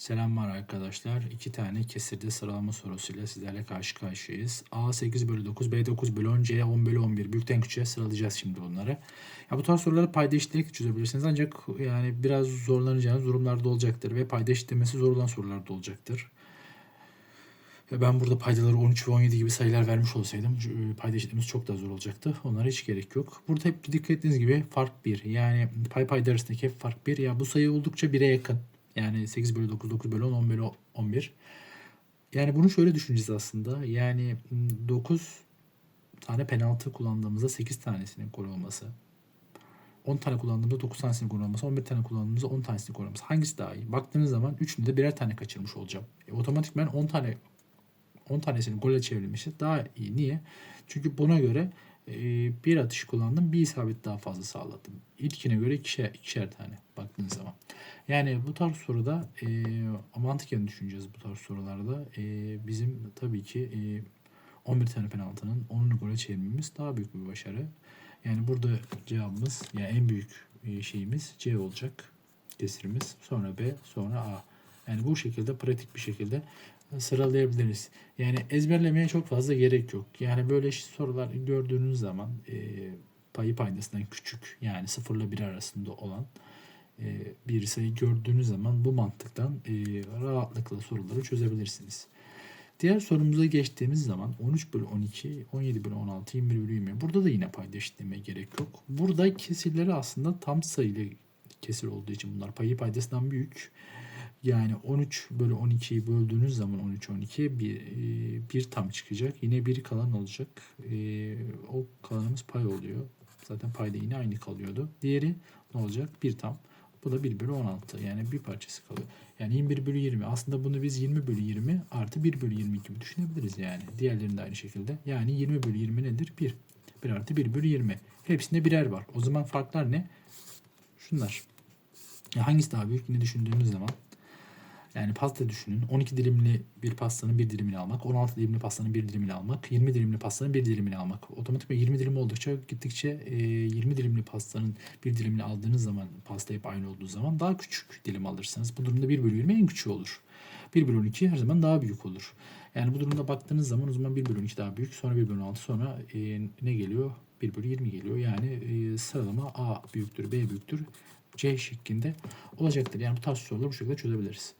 Selamlar arkadaşlar. İki tane kesirde sıralama sorusuyla sizlerle karşı karşıyayız. A 8 bölü 9, B 9 bölü 10, C 10 bölü 11. Büyükten küçüğe sıralayacağız şimdi bunları. Ya bu tarz soruları payda eşitleyerek çözebilirsiniz. Ancak yani biraz zorlanacağınız durumlarda olacaktır. Ve payda eşitlemesi zor olan sorularda olacaktır. Ben burada paydaları 13 ve 17 gibi sayılar vermiş olsaydım e, payda eşitlemesi çok daha zor olacaktı. Onlara hiç gerek yok. Burada hep dikkat ettiğiniz gibi fark 1. Yani pay payda arasındaki hep fark 1. Ya bu sayı oldukça 1'e yakın. Yani 8 bölü 9, 9 bölü 10, 10 bölü 11. Yani bunu şöyle düşüneceğiz aslında. Yani 9 tane penaltı kullandığımızda 8 tanesinin gol olması. 10 tane kullandığımızda 9 tanesinin gol olması. 11 tane kullandığımızda 10 tanesinin gol olması. Hangisi daha iyi? Baktığınız zaman üçünde de birer tane kaçırmış olacağım. E, otomatikman 10 tane 10 tanesinin gole çevrilmişti. Daha iyi. Niye? Çünkü buna göre e, bir atış kullandım. Bir isabet daha fazla sağladım. İlkine göre ikişer, ikişer tane baktığınız zaman. Yani bu tarz soruda e, mantıken düşüneceğiz bu tarz sorularda. E, bizim tabii ki e, 11 tane penaltının 10'unu gole çevirmemiz daha büyük bir başarı. Yani burada cevabımız yani en büyük e, şeyimiz C olacak. Kesirimiz. Sonra B, sonra A. Yani bu şekilde pratik bir şekilde sıralayabiliriz. Yani ezberlemeye çok fazla gerek yok. Yani böyle sorular gördüğünüz zaman e, payı paydasından küçük yani 0 ile 1 arasında olan e, bir sayı gördüğünüz zaman bu mantıktan e, rahatlıkla soruları çözebilirsiniz. Diğer sorumuza geçtiğimiz zaman 13 bölü 12, 17 bölü 16, 21 bölü 20. Burada da yine payda gerek yok. Burada kesirleri aslında tam sayılı kesir olduğu için bunlar payı paydasından büyük. Yani 13 bölü 12'yi böldüğünüz zaman 13 12 bir, e, bir tam çıkacak. Yine bir kalan olacak. E, o kalanımız pay oluyor. Zaten payda yine aynı kalıyordu. Diğeri ne olacak? Bir tam. Bu da 1 bölü 16. Yani bir parçası kalıyor. Yani 21 bölü 20. Aslında bunu biz 20 bölü 20 artı 1 bölü 20 gibi düşünebiliriz yani. Diğerlerinde de aynı şekilde. Yani 20 bölü 20 nedir? 1. 1 artı 1 bölü 20. Hepsinde birer var. O zaman farklar ne? Şunlar. Ya hangisi daha büyük? Yine düşündüğümüz zaman yani pasta düşünün. 12 dilimli bir pastanın bir dilimini almak, 16 dilimli pastanın bir dilimini almak, 20 dilimli pastanın bir dilimini almak. Otomatikman 20 dilim oldukça gittikçe e, 20 dilimli pastanın bir dilimini aldığınız zaman pasta hep aynı olduğu zaman daha küçük dilim alırsınız. Bu durumda 1 bölü 20 en küçüğü olur. 1 bölü 12 her zaman daha büyük olur. Yani bu durumda baktığınız zaman o zaman 1 bölü 12 daha büyük. Sonra 1 bölü 16 sonra e, ne geliyor? 1 bölü 20 geliyor. Yani e, sıralama A büyüktür, B büyüktür, C şeklinde olacaktır. Yani bu tarz soruları bu şekilde çözebiliriz.